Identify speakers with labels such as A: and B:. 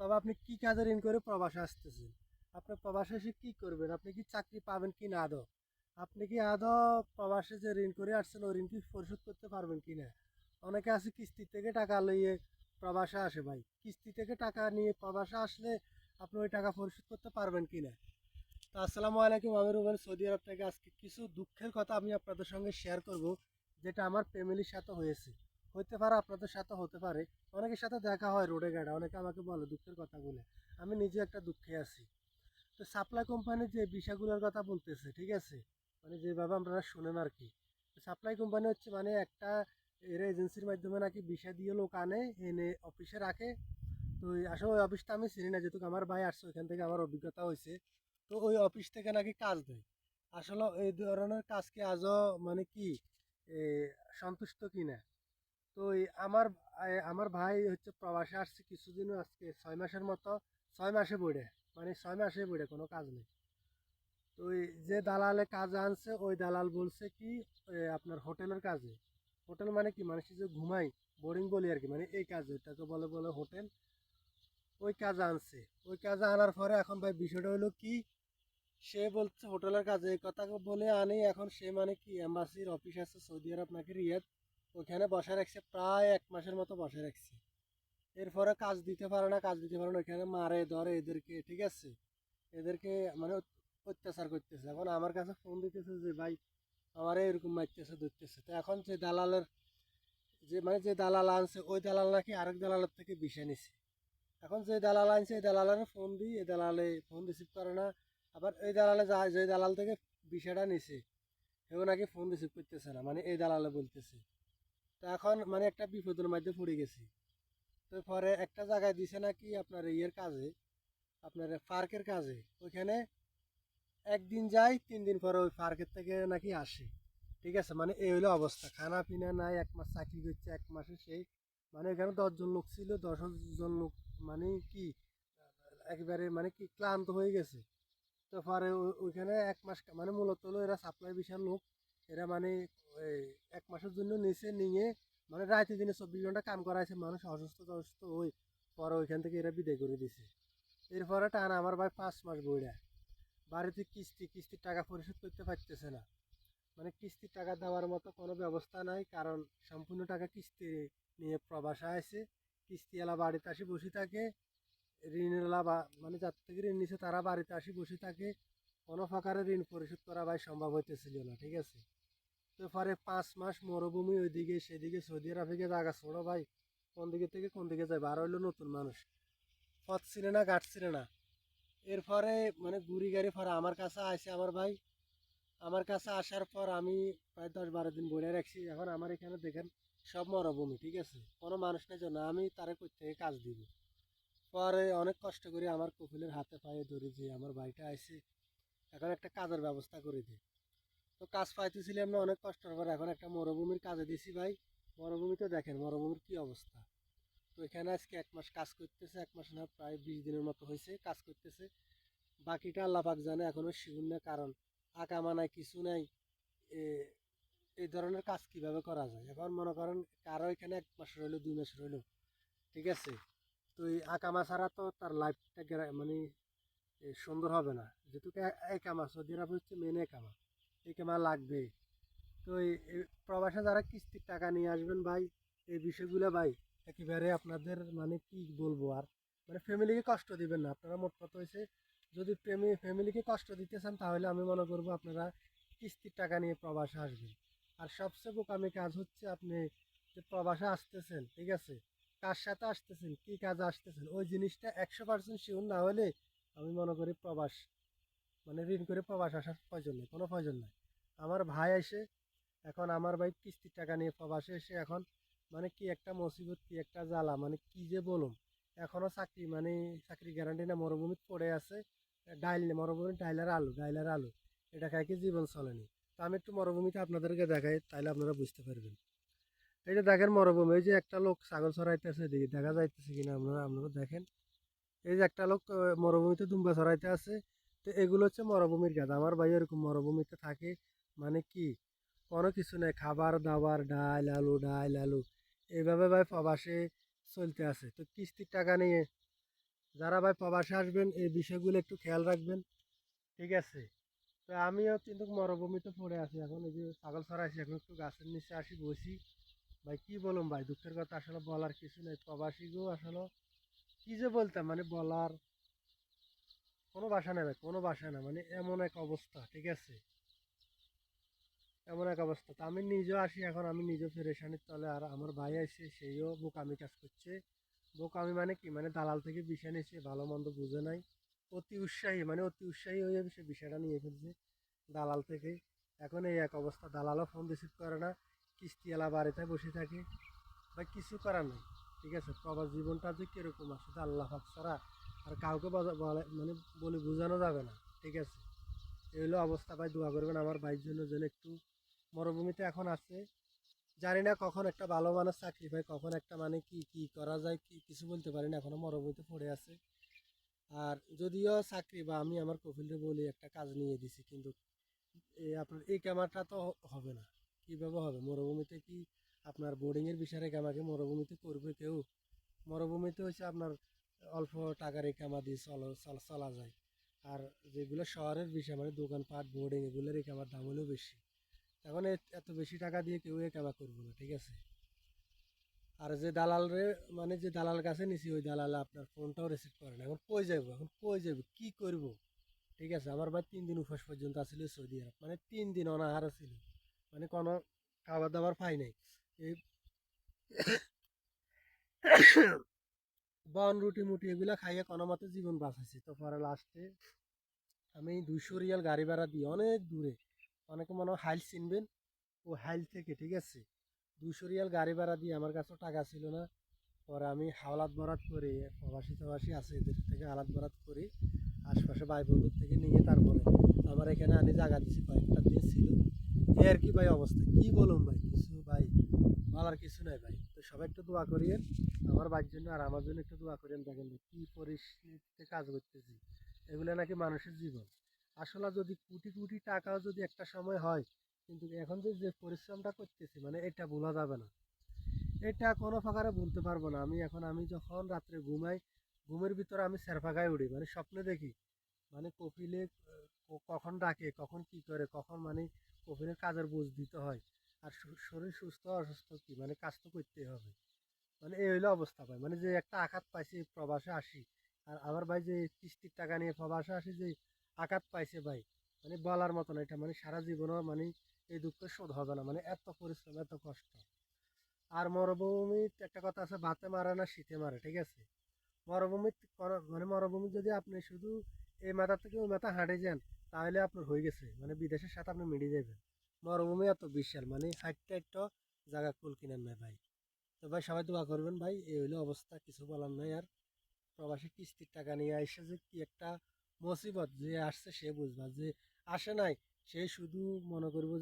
A: তবে আপনি কি কাজে ঋণ করে প্রবাসে আসতেছেন? আপনি প্রবাসে এসে কি করবেন? আপনি কি চাকরি পাবেন কি না আদৌ? আপনি কি আদৌ প্রবাসে যে ঋণ করে আসছেন, ওই ঋণ কি পরিশোধ করতে পারবেন কি না? অনেকে আছে কিস্তি থেকে টাকা লইয়ে প্রবাসে আসে ভাই। কিস্তি থেকে টাকা নিয়ে প্রবাসে আসলে আপনি ওই টাকা পরিশোধ করতে পারবেন কি না? তো আসসালামু আলাইকুম, আমি রুবেল, সৌদি আরব থেকে। আজকে কিছু দুঃখের কথা আমি আপনাদের সঙ্গে শেয়ার করব, যেটা আমার ফ্যামিলির সাথে হয়েছে। হতে পারে, আপনাদের সাথে হতে পারে। অনেকের সাথে দেখা হয় রোডে গাড়া, অনেকে আমাকে বলে দুঃখের কথা বলে। আমি নিজে একটা দুঃখে আছি। তো সাপ্লাই কোম্পানির যে বিষয়গুলোর কথা বলতেছে, ঠিক আছে? মানে যেভাবে আপনারা শোনেন আর কি সাপ্লাই কোম্পানি হচ্ছে মানে একটা এর এজেন্সির মাধ্যমে নাকি বিষয় দিয়ে লোক আনে, এনে অফিসে রাখে। তো আসলে ওই অফিসটা আমি চিনি না, যেহেতু আমার ভাই আসছে, ওইখান থেকে আমার অভিজ্ঞতা হয়েছে। তো ওই অফিস থেকে নাকি কাজ দেয়। আসলে এই ধরনের কাজকে আজও মানে কি সন্তুষ্ট কি না তো আমার আমার ভাই হচ্ছে প্রবাসে আসছে কিছুদিন আজকে, ছয় মাসের মতো, ছয় মাসে বইড়ে মানে ছয় মাসে বইড়ে, কোনো কাজ নেই। তো যে দালালে কাজ আনছে, ওই দালাল বলছে কি আপনার হোটেলের কাজে। হোটেল মানে কি? মানুষ যে ঘুমাই বোরিং বলি আর কি মানে এই কাজে ওটাকে বলে বলে হোটেল। ওই কাজ আনছে। ওই কাজে আনার পরে এখন ভাই বিষয়টা হলো কি, সে বলছে হোটেলের কাজে, এই কথা বলে আনি এখন সে মানে কি এম্বাসির অফিস আছে, সৌদি আরব নাকি রিয়াদ। ওখানে বসে রাখছে, প্রায় এক মাসের মতো বসে রাখছে। এরপরে কাজ দিতে পারে না, কাজ দিতে পারে না ওখানে মারে, ধরে এদেরকে, ঠিক আছে? এদেরকে মানে অত্যাচার করতেছে। এখন আমার কাছে ফোন দিতেছে যে, ভাই, আমারে এরকম মারতেছে, ধরতেছে। তো এখন যে দালালের যে মানে যে দালাল আনছে, ওই দালাল নাকি আরেক দালালের থেকে বিষয় নিছে। এখন যে দালাল আনছে, এই দালালের ফোন দিই, এই দালালে ফোন রিসিভ করে না। আবার এই দালালে যা যে দালাল থেকে বিষয়টা নিছে, সেও নাকি ফোন রিসিভ করতেছে না। মানে এই দালালে বলতেছে। তো এখন মানে একটা বিপদের মধ্যে পড়ে গেছি। তো পরে একটা জায়গায় দিছে নাকি আপনার ইয়ের কাজে, আপনার পার্কের কাজে। ওইখানে একদিন যাই তিন দিন পরে ওই পার্কের থেকে নাকি আসে। ঠিক আছে? মানে এই হলো অবস্থা। খানা পিনা নাই, এক মাস চাকরি করছে, এক মাসে সেই। মানে এখানে দশজন লোক ছিল দশ দশজন লোক মানে কি, একবারে মানে কি ক্লান্ত হয়ে গেছে। তো পরে ওইখানে এক মাস মানে মূলত হলো এরা সাপ্লাই বিশাল লোক। এরা মানে ওই এক মাসের জন্য নিচে নিয়ে মানে রাতে দিনে চব্বিশ ঘণ্টা কাম করাইছে, মানুষ অসুস্থ অসুস্থ হয়ে পরে ওইখান থেকে এরা বিদায় করে দিছে। এরপরে টানা আমার ভাই পাঁচ মাস বইরা বাড়িতে কিস্তি, কিস্তির টাকা পরিশোধ করতে পারতেছে না। মানে কিস্তির টাকা দেওয়ার মতো কোনো ব্যবস্থা নাই, কারণ সম্পূর্ণ টাকা কিস্তি নিয়ে প্রবাসে আছে। কিস্তিওয়ালা বাড়িতে আসি বসে থাকে ঋণওয়ালা বা মানে যার থেকে ঋণ নিছে তারা বাড়িতে আসি বসে থাকে। কোনো প্রকারে ঋণ পরিশোধ করা ভাই সম্ভব হইতেছিল না, ঠিক আছে? তো পরে পাঁচ মাস মরুভূমি, ওইদিকে সেদিকে সৌদি আরবে জায়গা ছোড়ো ভাই, কোন দিকে থেকে কোন দিকে যাবে আর হইল নতুন মানুষ। পথ ছিল না, ঘাট ছিল না। এরপরে মানে গুড়ি গাড়ি পরে আমার কাছে আসে আমার ভাই। আমার কাছে আসার পর আমি প্রায় দশ বারো দিন বলে রাখছি। এখন আমার এখানে দেখেন, সব মরুভূমি, ঠিক আছে? কোনো মানুষ নেই জন্য আমি তারে কই থেকে কাজ দিব? পরে অনেক কষ্ট করে আমার কপিলের হাতে পায়ে ধরে যে আমার ভাইটা আসে এখন একটা কাজের ব্যবস্থা করে দিই তো কাজ পাইতেছিলাম না, অনেক কষ্টের পর এখন একটা মরুভূমির কাজে দিছি ভাই। মরুভূমিতে দেখেন, মরুভূমির কি অবস্থা। তো এখানে আজকে এক মাস কাজ করতেছে, এক মাস না, প্রায় বিশ দিনের মতো হয়েছে কাজ করতেছে। বাকিটা আল্লাহ পাক জানে এখনও শিগুন না, কারণ আঁকা নাই কিছু নাই। এই ধরনের কাজ কীভাবে করা যায়? এখন মনে করেন কারও এখানে এক মাস রইল, দুই মাস রইল, ঠিক আছে? তো এই আকামা ছাড়া তো তার লাইফটা মানে সুন্দর হবে না। যেহেতু এই কামা সৌদি আরব হচ্ছে মেন কামা এই কামা লাগবে তো প্রবাসে যারা কিস্তির টাকা নিয়ে আসবেন ভাই, এই বিষয়গুলো ভাই, একেবারে আপনাদের মানে কি বলব আর? মানে ফ্যামিলিকে কষ্ট দিবেন না। আপনারা মোট কথা হয়েছে যদি ফ্যামিলিকে কষ্ট দিতে চান, তাহলে আমি মনে করব আপনারা কিস্তির টাকা নিয়ে প্রবাসে আসবেন। আর সবচেয়ে বোকামি কাজ হচ্ছে আপনি যে প্রবাসে আসতেছেন, ঠিক আছে? কার সাথে আসতেছেন, কি কাজে আসতেছেন, ওই জিনিসটা একশো পার্সেন্ট শিওর না হলে আমি মনে করি প্রবাস মানে ঋণ করে প্রবাস আসার প্রয়োজন নেই, কোনো প্রয়োজন নাই। আমার ভাই এসে এখন আমার ভাই কিস্তির টাকা নিয়ে প্রবাসে এসে এখন মানে কি একটা মুসিবত, কি একটা জ্বালা মানে কি যে বলুন এখনও চাকরি মানে চাকরি গ্যারান্টি না, মরুভূমিতে পড়ে আছে, ডাইল নেই মরুভূমির ডাইলার আলু ডাইলার আলু, এটা খাই কি জীবন চলেনি। তো আমি একটু মরুভূমিতে আপনাদেরকে দেখাই, তাহলে আপনারা বুঝতে পারবেন। এই যে দেখেন মরুভূমি, এই যে একটা লোক ছাগল চড়াইতেছে এদিকে দেখা যাইতেছে কিনা, আপনারা আপনারা দেখেন। এই যে একটা লোক মরুভূমিতে দুম্বা চড়াইতে আছে তো এগুলো হচ্ছে মরুভূমির কাজ আমার ভাই এরকম মরুভূমিতে থাকে মানে কি? কোনো কিছু নেই, খাবার দাবার, ডাল, আলু ডাল, আলু। এইভাবে ভাই প্রবাসে চলতে আছে। তো কিস্তির টাকা নিয়ে যারা ভাই প্রবাসে আসবেন, এই বিষয়গুলো একটু খেয়াল রাখবেন। ঠিক আছে? তো আমিও কিন্তু মরুভূমিতে পড়ে আছি। এখন এই যে ছাগল ছড়া আছি এখন একটু গাছের নিচে আসি, বসি। ভাই, কি বলুম ভাই? দুঃখের কথা আসলে বলার কিছু নেই। প্রবাসীকেও আসলে কি যে বলতাম? মানে বলার কোনো বাসা নেই ভাই কোনো ভাষা না মানে এমন এক অবস্থা, ঠিক আছে? এমন এক অবস্থা। তো আমি নিজেও আসি, এখন আমি নিজেও ফেরেশানির তলে আর আমার ভাই আছে সেইও বোকামি কাজ করছে। বোকামি মানে কি? মানে দালাল থেকে বিষয় নিয়েছে, ভালো মন্দ বুঝে নাই। অতি উৎসাহী মানে অতি উৎসাহী হয়ে সে বিষয়টা নিয়ে ফেলছে দালাল থেকে। এখন এই এক অবস্থা, দালালও ফোন রিসিভ করে না কিস্তিওয়ালা বাড়িতে বসে থাকে। বা কিছু করার নেই, ঠিক আছে? প্রবাস জীবনটা যে কীরকম আসলে আল্লাহ ছাড়া আর কাউকে মানে বলে বোঝানো যাবে না, ঠিক আছে? এই হলো অবস্থা, ভাই দোয়া করবেন আমার ভাইয়ের জন্য যেন একটু মরুভূমিতে এখন আছে। জানি না কখন একটা ভালো মানের চাকরি পাই, কখন একটা মানে কি কি করা যায়, কি কিছু বলতে পারি না, এখনও মরুভূমিতে পড়ে আছে। আর যদিও চাকরি বা আমি আমার কফিলে বলি, একটা কাজ নিয়ে দিছি, কিন্তু এই আপনার, এই ক্যামেরাটা তো হবে না। কীভাবে হবে? মরুভূমিতে কি আপনার বোর্ডিংয়ের বিষয়ে আমাকে মরুভূমিতে করবে কেউ? মরুভূমিতে হচ্ছে আপনার অল্প টাকার এই কামা দিয়ে চলা, চলা- যায়। আর যেগুলো শহরের বিষয় মানে দোকানপাট বোর্ডিং এগুলোর এই কামার দাম হলেও বেশি। এখন এত বেশি টাকা দিয়ে কেউ এই কামা করব না, ঠিক আছে? আর যে দালাল রে মানে যে দালাল কাছে নিছি, ওই দালালে আপনার ফোনটাও রিসিভ করে না। এখন কই যাব এখন কই যাব কি করব? ঠিক আছে? আমার ভাই তিন দিন উপাস পর্যন্ত আসলে সৌদি আরব। মানে তিন দিন অনাহার ছিল। মানে কোনো খাবার দাবার পাই নাই। এই বন রুটি, মুটি এগুলা খাইয়ে কোনো মতে জীবন বাঁচাইছি। তো পরে লাস্টে আমি দুইশো রিয়াল গাড়ি ভাড়া দিই অনেক দূরে, অনেকে মনে হয় হাইল চিনবেন, ও হাইল থেকে, ঠিক আছে? দুইশো রিয়াল গাড়ি ভাড়া দিয়ে আমার কাছেও টাকা ছিল না। পরে আমি হাওলাত বরাত করে, প্রবাসী প্রবাসী আছে এদের থেকে আলাদ বরাত করি আশপাশে ভাই বন্ধুর থেকে নিয়ে তারপরে আমার এখানে আনি জায়গা দিছি কয়েকটা দিয়ে ছিল। এই আর কি ভাই অবস্থা? কি বলুন ভাই? কিছু ভাই বলার কিছু নাই ভাই। তো সবাই একটু দোয়া করিয়েন, আমার ভাইয়ের জন্য আর আমার জন্য একটু দোয়া করিয়েন। দেখেন কি পরিস্থিতিতে কাজ করতেছি, এগুলো নাকি মানুষের জীবন। আসলে যদি কোটি কোটি টাকাও যদি একটা সময় হয়, কিন্তু এখন যে যে পরিশ্রমটা করতেছি মানে এটা ভোলা যাবে না। এটা কোনো প্রকারে বলতে পারব না। আমি এখন আমি যখন রাত্রে ঘুমাই, ঘুমের ভিতরে আমি সেরফাগায় উঠি। মানে স্বপ্নে দেখি মানে কপিলে কখন ডাকে, কখন কি করে, কখন মানে কপিলের কাজের বুঝ দিতে হয়। আর শরীর সুস্থ, অসুস্থ কি? মানে কাজ তো করতেই হবে। মানে এই হইল অবস্থা ভাই। মানে যে একটা আঘাত পাইছি প্রবাসে আসি, আর আমার ভাই যে কিস্তির টাকা নিয়ে প্রবাসে আসি যে আঘাত পাইছে ভাই মানে বলার মতো না এটা। মানে সারা জীবনও মানে এই দুঃখ শোধ হবে না। মানে এত পরিশ্রম, এত কষ্ট। আর মরুভূমির একটা কথা আছে, ভাতে মারে না, শীতে মারে, ঠিক আছে? মরুভূমির কোনো- মানে মরুভূমি যদি আপনি শুধু এই মাথা থেকে ওই মাথা হাঁটে যান, তাহলে আপনার হয়ে গেছে। মানে বিদেশের সাথে আপনি মিলিয়ে যাবেন মরুভূমি এত বিশাল মানে হাইটটা একটা জায়গা কুল কিনার নাই ভাই। তো ভাই সবাই দোয়া করবেন ভাই, এই হইল অবস্থা, কিছু বলার নাই। আর প্রবাসী কিস্তির টাকা নিয়ে আসছে যে কি একটা মুসিবত যে আসছে সে বুঝবা, যে আসে নাই, সে শুধু মনে করব